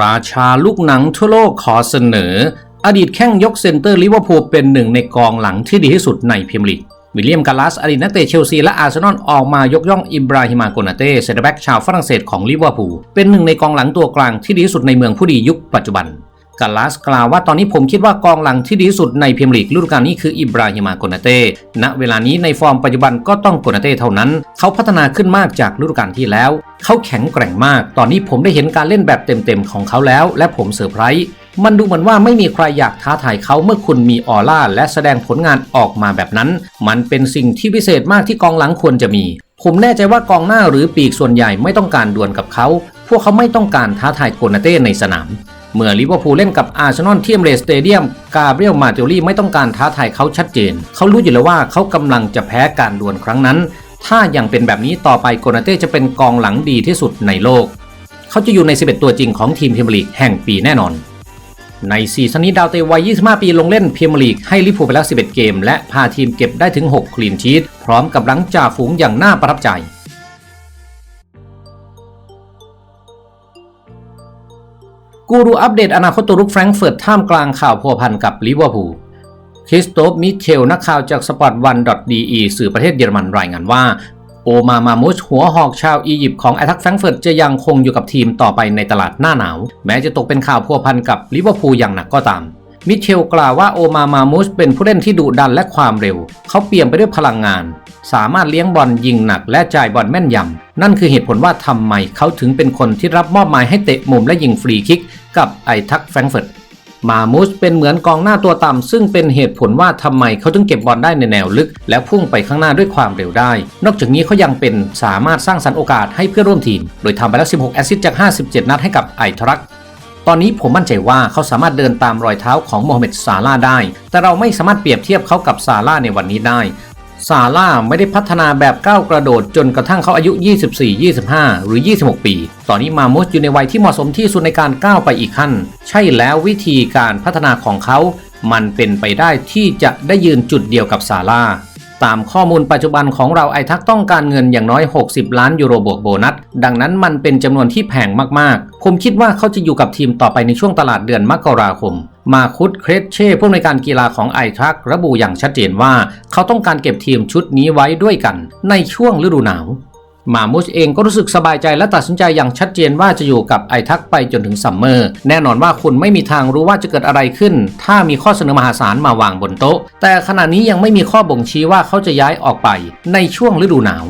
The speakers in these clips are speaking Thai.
ราชาลูกหนังทั่วโลกขอเสนอ อดีตแข้งยกเซนเตอร์ลิเวอร์พูลเป็นหนึ่งในกองหลังที่ดีที่สุดในพรีเมียร์ลีกวิลเลียมกาลัสอดีตนักเตะเชลซีและอาร์เซนอลออกมายกย่องอิบราฮิมาโกนาเต้เซนเตอร์แบ็กชาวฝรั่งเศสของลิเวอร์พูลเป็นหนึ่งในกองหลังตัวกลางที่ดีที่สุดในเมืองผู้ดียุคปัจจุบัน กาลัสกล่าวว่าตอนนี้ผมคิดว่ากองหลังที่ดีสุดในพรีเมียร์ลีกฤดูกาลนี้คืออิบราฮิมาโกนาเต้ ณ เวลานี้ในฟอร์มปัจจุบันก็ต้องโกนาเต้เท่านั้น เขาพัฒนาขึ้นมากจากฤดูกาลที่แล้ว เขาแข็งแกร่งมาก ตอนนี้ผมได้เห็นการเล่นแบบเต็มๆของเขาแล้ว และผมเซอร์ไพรส์มันดูเหมือนว่าไม่มีใครอยากท้าทายเขาเมื่อคุณมีออร่าและแสดงผลงานออกมาแบบนั้น มันเป็นสิ่งที่พิเศษมากที่กองหลังควรจะมี ผมแน่ใจว่ากองหน้าหรือปีกส่วนใหญ่ไม่ต้องการดวลกับเขา พวกเขาไม่ต้องการท้าทายโกนาเต้ในสนาม เมื่อลิเวอร์พูลเล่นกับอาร์เซนอลที่เอมเรสเตเดียมกาเบรียลมาเตลลี่ไม่ต้องการท้าทายเขาชัดเจน เขารู้อยู่แล้วว่าเขากำลังจะแพ้การดวลครั้งนั้น ถ้ายังเป็นแบบนี้ต่อไปโกนาเต้จะเป็นกองหลังดีที่สุดในโลก เขาจะอยู่ใน 11 ตัวจริงของทีมพรีเมียร์ลีกแห่งปีแน่นอน ในซีซั่นนี้ดาวเตวัย 25 ปีลงเล่นพรีเมียร์ลีกให้ลิเวอร์พูลไปแล้ว 11 เกม และพาทีมเก็บได้ถึง 6 คลีนชีตพร้อมกับหลังจ่าฝูงอย่างน่าประทับใจ กูรูอัปเดตอนาคตตัวรุกแฟรงก์เฟิร์ตท่ามกลางข่าวพัวพันกับลิเวอร์พูลคริสโตฟมิเชลนักข่าวจาก sport1.de สื่อประเทศเยอรมันรายงานว่า โอมามามุชหัวหอกชาวอียิปต์ของแอทักแฟรงก์เฟิร์ตจะยังคงอยู่กับทีมต่อไปในตลาดหน้าหนาว แม้จะตกเป็นข่าวพัวพันกับลิเวอร์พูลอย่างหนักก็ตามมิเชลกล่าวว่าโอมามามุชเป็นผู้เล่นที่ดุดันและความเร็ว เขาเปี่ยมไปด้วยพลังงาน สามารถเลี้ยงบอลยิงหนักและจ่ายบอลแม่นยำ นั่นคือเหตุผลว่าทำไมเขาถึงเป็นคนที่รับมอบหมายให้เตะมุมและยิงฟรีคิกกับไอทักแฟรงเฟิร์ตมามูสเป็นเหมือนกองหน้าตัวต่ำซึ่งเป็นเหตุผลว่าทำไมเขาถึงเก็บบอลได้ในแนวลึก และพุ่งไปข้างหน้าด้วยความเร็วได้ นอกจากนี้เขายังเป็นสามารถสร้างสรรค์โอกาสให้เพื่อนร่วมทีม โดยทำไปแล้ว 16 แอสซิสต์จาก 57 นัดให้กับไอทรักตอนนี้ผมมั่นใจว่าเขาสามารถเดินตามรอยเท้าของโมฮัมเหม็ดซาลาห์ได้ แต่เราไม่สามารถเปรียบเทียบเขากับซาลาห์ในวันนี้ได้ ซาร่าไม่ได้พัฒนาแบบก้าวกระโดดจนกระทั่งเขาอายุ 24 25 หรือ 26 ปี ตอนนี้มามุสอยู่ในวัยที่เหมาะสมที่สุดในการก้าวไปอีกขั้น ใช่แล้ววิธีการพัฒนาของเขา มันเป็นไปได้ที่จะได้ยืนจุดเดียวกับซาร่าตามข้อมูลปัจจุบันของเราไอทักต้องการเงินอย่างน้อย 60 ล้านยูโรบวกโบนัส ดังนั้นมันเป็นจำนวนที่แพงมากๆ ผมคิดว่าเขาจะอยู่กับทีมต่อไปในช่วงตลาดเดือนมกราคม มาคุดเครสเช่ผู้อำนวยการกีฬาของไอทักระบุอย่างชัดเจนว่า เขาต้องการเก็บทีมชุดนี้ไว้ด้วยกัน ในช่วงฤดูหนาว มามุชเองก็รู้สึกสบายใจและตัดสินใจอย่างชัดเจนว่าจะอยู่กับไอทักไปจนถึงซัมเมอร์ แน่นอนว่าคุณไม่มีทางรู้ว่าจะเกิดอะไรขึ้น ถ้ามีข้อเสนอมหาศาลมาวางบนโต๊ะ แต่ขณะนี้ยังไม่มีข้อบ่งชี้ว่าเขาจะย้ายออกไปในช่วงฤดูหนาว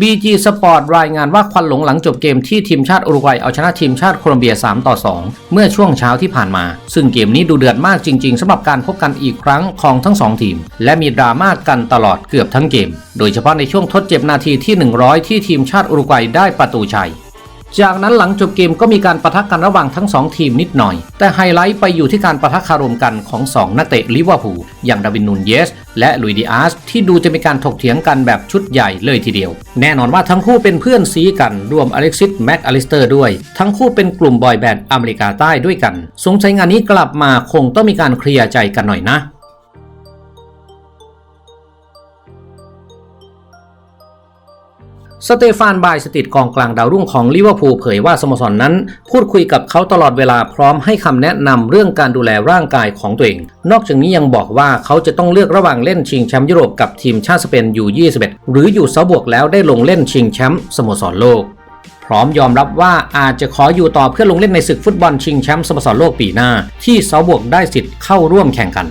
BG Sport รายงานว่าควันหลงหลังจบเกมที่ทีมชาติอุรุกวัยเอาชนะทีมชาติโคลอมเบีย 3 ต่อ 2 เมื่อช่วงเช้าที่ผ่านมา ซึ่งเกมนี้ดูเดือดมากจริง ๆสำหรับการพบกันอีกครั้งของทั้ง 2 ทีม และมีดราม่ากกันตลอดเกือบทั้งเกม โดยเฉพาะในช่วงทดเจ็บนาทีที่ 100 ที่ทีมชาติอุรุกวัยได้ประตูชัย จากนั้นหลังจบเกมก็มีการประทะกันระหว่างทั้ง 2 ทีมนิดหน่อย แต่ไฮไลท์ไปอยู่ที่การประทะคารมกันของ 2 นักเตะลิเวอร์พูลอย่างดาวินนูนเยส และลุยดิอาสที่ดูจะมีการถกเถียงกันแบบชุดใหญ่เลยทีเดียว แน่นอนว่าทั้งคู่เป็นเพื่อนซีกันรวมอเล็กซิสแม็กอลิสเตอร์ด้วย ทั้งคู่เป็นกลุ่มบอยแบนด์อเมริกาใต้ด้วยกัน สงสัยงานนี้กลับมาคงต้องมีการเคลียร์ใจกันหน่อยนะ สเตฟานบายสติดกองกลางดาวรุ่งของลิเวอร์พูลเผยว่าสโมสรนนั้น พูดคุยกับเขาตลอดเวลาพร้อมให้คำแนะนำเรื่องการดูแลร่างกายของตัวเอง นอกจากนี้ยังบอกว่าเขาจะต้องเลือกระหว่างเล่นชิงแชมป์ยุโรปกับทีมชาติสเปนอยู่ 21 หรืออยู่เซาบวกแล้วได้ลงเล่นชิงแชมป์สโมสรโลก พร้อมยอมรับว่าอาจจะขออยู่ต่อเพื่อลงเล่นในศึกฟุตบอลชิงแชมป์สโมสรโลกปีหน้า ที่เซาบวกได้สิทธิ์เข้าร่วมแข่งขัน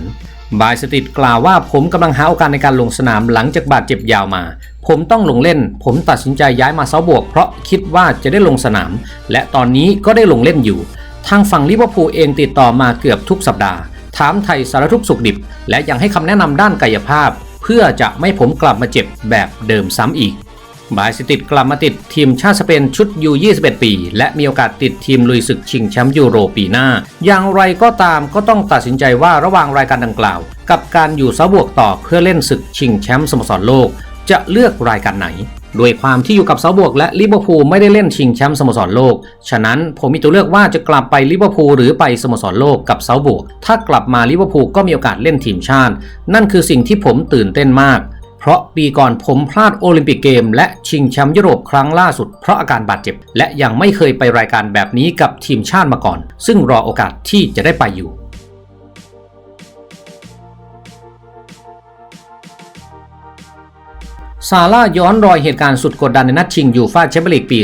บายสติดกล่าวว่าผมกำลังหาโอกาสในการลงสนามหลังจากบาดเจ็บยาวมา ผมต้องลงเล่น ผมตัดสินใจย้ายมาเซาบวก เพราะคิดว่าจะได้ลงสนาม และตอนนี้ก็ได้ลงเล่นอยู่ ทางฝั่งลิเวอร์พูลเองติดต่อมาเกือบทุกสัปดาห์ ถามไทยสารทุกสุขดิบ และยังให้คำแนะนำด้านกายภาพ เพื่อจะไม่ผมกลับมาเจ็บแบบเดิมซ้ำอีก บายสติดกลับมาติดทีมชาติสเปนชุดยู21 ปี และมีโอกาสติดทีมลุยศึกชิงแชมป์ยูโรปีหน้า อย่างไรก็ตามก็ต้องตัดสินใจว่าระหว่างรายการดังกล่าว กับการอยู่เซาบวกต่อเพื่อเล่นศึกชิงแชมป์สโมสรโลก จะเลือกรายการไหนโดยความที่อยู่กับเซาบวกและลิเวอร์พูลไม่ได้เล่นชิงแชมป์สโมสรโลก ฉะนั้นผมมีตัวเลือกว่าจะกลับไปลิเวอร์พูลหรือไปสโมสรโลกกับเซาบวก ถ้ากลับมาลิเวอร์พูลก็มีโอกาสเล่นทีมชาติ นั่นคือสิ่งที่ผมตื่นเต้นมาก เพราะปีก่อนผมพลาดโอลิมปิกเกม และชิงแชมป์ยุโรปครั้งล่าสุดเพราะอาการบาดเจ็บ และยังไม่เคยไปรายการแบบนี้กับทีมชาติมาก่อน ซึ่งรอโอกาสที่จะได้ไปอยู่ ซาร่าย้อนรอยเหตุการณ์สุดกดดันในนัดชิงยูฟ่าแชมเปี้ยนลีกปี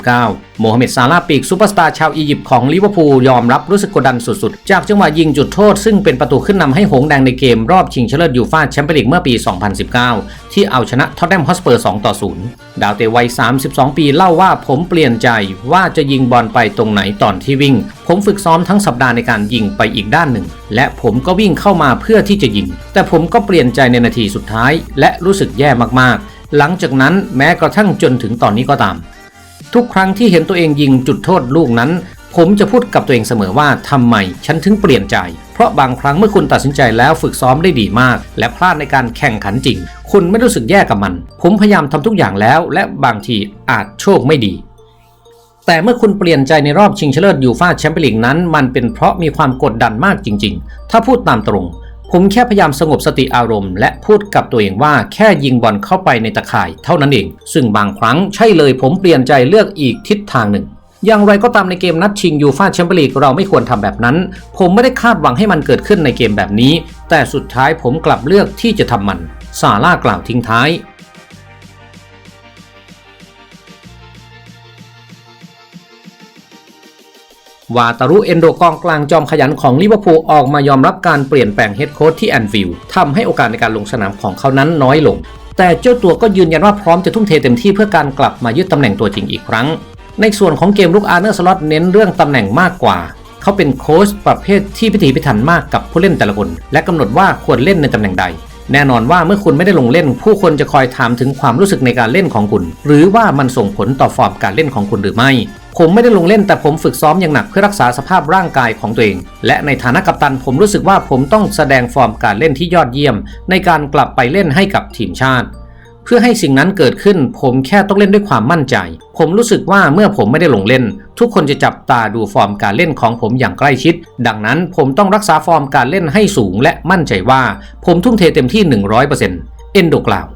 2019 โมฮัมเหม็ดซาร่าปีกซูเปอร์สตาร์ชาวอียิปต์ของลิเวอร์พูลยอมรับรู้สึกกดดันสุดๆ จากจังหวะยิงจุดโทษซึ่งเป็นประตูขึ้นนำให้หงส์แดงในเกมรอบชิงชนะเลิศยูฟ่าแชมเปี้ยนลีกเมื่อปี 2019 ที่เอาชนะท็อตแนมฮอสเปอร์ 2 ต่อ 0 ดาวเตะวัย 32 ปีเล่าว่าผมเปลี่ยนใจว่าจะยิงบอลไปตรงไหนตอนที่วิ่ง ผมฝึกซ้อมทั้งสัปดาห์ในการยิงไปอีกด้านหนึ่ง และผมก็วิ่งเข้ามาเพื่อที่จะยิง แต่ผมก็เปลี่ยนใจในนาทีสุดท้าย และรู้สึกแย่มากๆ หลังจากนั้นแม้กระทั่งจนถึงตอนนี้ก็ตาม ทุกครั้งที่เห็นตัวเองยิงจุดโทษลูกนั้น ผมจะพูดกับตัวเองเสมอว่าทำไมฉันถึงเปลี่ยนใจ เพราะบางครั้งเมื่อคุณตัดสินใจแล้วฝึกซ้อมได้ดีมาก และพลาดในการแข่งขันจริง คุณไม่รู้สึกแย่กับมัน ผมพยายามทำทุกอย่างแล้ว และบางทีอาจโชคไม่ดี แต่เมื่อคุณเปลี่ยนใจในรอบชิงชนะเลิศยูฟ่าแชมเปี้ยนลีกนั้น มันเป็นเพราะมีความกดดันมากจริง ๆ ถ้าพูดตามตรง ผมแค่พยายามสงบสติอารมณ์ และพูดกับตัวเองว่าแค่ยิงบอลเข้าไปในตะข่ายเท่านั้นเอง ซึ่งบางครั้งใช่เลยผมเปลี่ยนใจเลือกอีกทิศทางหนึ่งอย่างไรก็ตามในเกมนัดชิงยูฟ่าแชมเปี้ยนลีกเราไม่ควรทำแบบนั้น ผมไม่ได้คาดหวังให้มันเกิดขึ้นในเกมแบบนี้ แต่สุดท้ายผมกลับเลือกที่จะทำมัน ซาร่ากล่าวทิ้งท้าย วาตารุเอนโดกองกลางจอมขยันของลิเวอร์พูลออกมายอมรับการเปลี่ยนแปลงเฮดโค้ชที่แอนฟิลด์ทำให้โอกาสในการลงสนามของเขานั้นน้อยลง แต่เจ้าตัวก็ยืนยันว่าพร้อมจะทุ่มเทเต็มที่เพื่อการกลับมายึดตำแหน่งตัวจริงอีกครั้ง ในส่วนของเกมลุกอาร์เนอร์สล็อตเน้นเรื่องตำแหน่งมากกว่า เขาเป็นโค้ชประเภทที่พิถีพิถันมากกับผู้เล่นแต่ละคน และกำหนดว่าควรเล่นในตำแหน่งใด แน่นอนว่าเมื่อคุณไม่ได้ลงเล่น ผู้คนจะคอยถามถึงความรู้สึกในการเล่นของคุณ หรือว่ามันส่งผลต่อฟอร์มการเล่นของคุณหรือไม่ ผมไม่ได้ลงเล่นแต่ผมฝึกซ้อมอย่างหนักเพื่อรักษาสภาพร่างกายของตัวเอง และในฐานะกัปตันผมรู้สึกว่าผมต้องแสดงฟอร์มการเล่นที่ยอดเยี่ยม ในการกลับไปเล่นให้กับทีมชาติ พื่อให้สิ่งนั้นเกิดขึ้น ผมแค่ต้องเล่นด้วยความมั่นใจ ผมรู้สึกว่าเมื่อผมไม่ได้ลงเล่น ทุกคนจะจับตาดูฟอร์มการเล่นของผมอย่างใกล้ชิด ดังนั้นผมต้องรักษาฟอร์มการเล่นให้สูงและมั่นใจว่า ผมทุ่มเทเต็มที่ 100%เอ็นโดกล่าว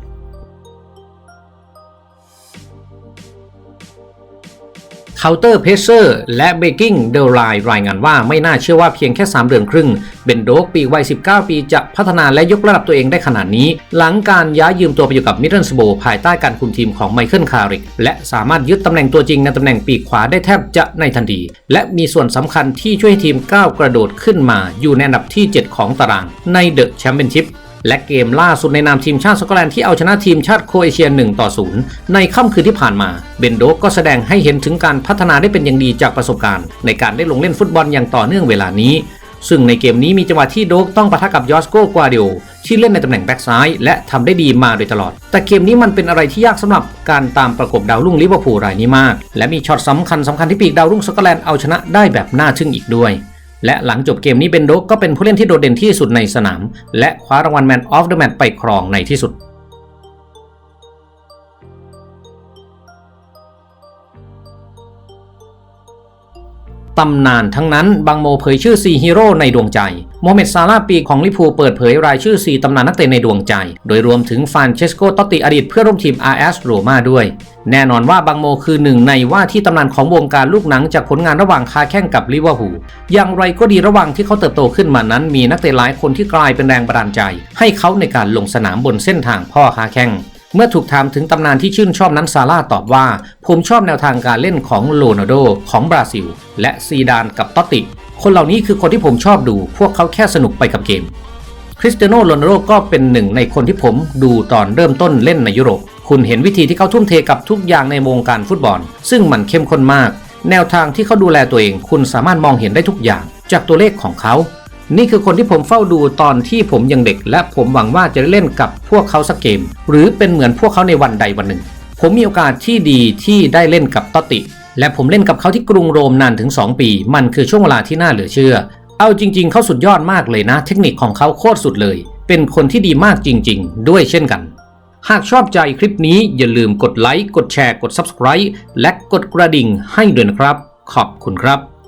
เคาน์เตอร์เพเซอร์และเบกกิ้งเดลไลรายงานว่าไม่น่าเชื่อว่าเพียงแค่ 3 เดือนครึ่ง เบนโดกปีวัย 19 ปีจะพัฒนาและยกระดับตัวเองได้ขนาดนี้ หลังการย้ายยืมตัวไปอยู่กับมิดเดิลสโบภายใต้การคุมทีมของไมเคิลคาริกและสามารถยึดตำแหน่งตัวจริงในตำแหน่งปีกขวาได้แทบจะในทันที และมีส่วนสำคัญที่ช่วยทีมก้าวกระโดดขึ้นมาอยู่ในอันดับที่ 7 ของตารางในเดอะแชมเปี้ยนชิพ และเกมล่าสุดในนามทีมชาติสกอตแลนด์ที่เอาชนะทีมชาติโครเอเชีย1ต่อ0ในค่ำคืนที่ผ่านมา เบนโดก็แสดงให้เห็นถึงการพัฒนาได้เป็นอย่างดีจากประสบการณ์ ในการได้ลงเล่นฟุตบอลอย่างต่อเนื่องเวลานี้ ซึ่งในเกมนี้มีจังหวะที่โดกต้องปะทะกับยอสโกกวาเดโอที่เล่นในตำแหน่งแบ็กซ้ายและทำได้ดีมาโดยตลอด แต่เกมนี้มันเป็นอะไรที่ยากสำหรับการตามประกบดาวรุ่งลิเวอร์พูลรายนี้มาก และมีช็อตสำคัญสำคัญที่ปีกดาวรุ่งสกอตแลนด์เอาชนะได้แบบน่าทึ่งอีกด้วย และหลังจบเกมนี้เบนโดกก็เป็นผู้เล่นที่โดดเด่นที่สุดในสนาม และคว้ารางวัลแมนออฟเดอะแมตช์ไปครองในที่สุด ตำนานทั้งนั้นบางโมเผยชื่อ 4 ฮีโร่ในดวงใจโมเมดซาลาปีของลิพูเปิดเผยรายชื่อ 4 ตำนานนักเตะในดวงใจ โดยรวมถึงฟานเชสโกตติอดีตเพื่อร่วมทีม RS โรมาด้วย แน่นอนว่าบางโมคือหนึ่งในว่าที่ตำนานของวงการลูกหนังจากผลงานระหว่างคาแข่งกับลิเวอร์พูลอย่างไรก็ดีระหว่างที่เขาเติบโตขึ้นมานั้น มีนักเตะหลายคนที่กลายเป็นแรงบันดาลใจ ให้เขาในการลงสนามบนเส้นทางพ่อคาแข่ง เมื่อถูกถามถึงตำนานที่ชื่นชอบนั้นซาร่าตอบว่า ผมชอบแนวทางการเล่นของโรนัลโดของบราซิล และซีดานกับตอตติ คนเหล่านี้คือคนที่ผมชอบดู พวกเขาแค่สนุกไปกับเกม คริสเตียโนโรนัลโดก็เป็นหนึ่งในคนที่ผมดูตอนเริ่มต้นเล่นในยุโรป คุณเห็นวิธีที่เขาทุ่มเทกับทุกอย่างในวงการฟุตบอล ซึ่งมันเข้มข้นมาก แนวทางที่เขาดูแลตัวเอง คุณสามารถมองเห็นได้ทุกอย่าง จากตัวเลขของเขา นี่คือคนที่ผมเฝ้าดูตอนที่ผมยังเด็ก และผมหวังว่าจะได้เล่นกับพวกเขาสักเกม หรือเป็นเหมือนพวกเขาในวันใดวันหนึ่ง ผมมีโอกาสที่ดีที่ได้เล่นกับตอติ และผมเล่นกับเขาที่กรุงโรมนานถึง 2 ปี มันคือช่วงเวลาที่น่าเหลือเชื่อ เอาจริง ๆ เขาสุดยอดมากเลยนะ เทคนิคของเขาโคตรสุดเลย เป็นคนที่ดีมากจริง ๆ ด้วยเช่นกันหากชอบใจคลิปนี้อย่าลืมกดไลค์ กดแชร์ กด Subscribe และกดกระดิ่งให้ด้วยนะครับ ขอบคุณครับ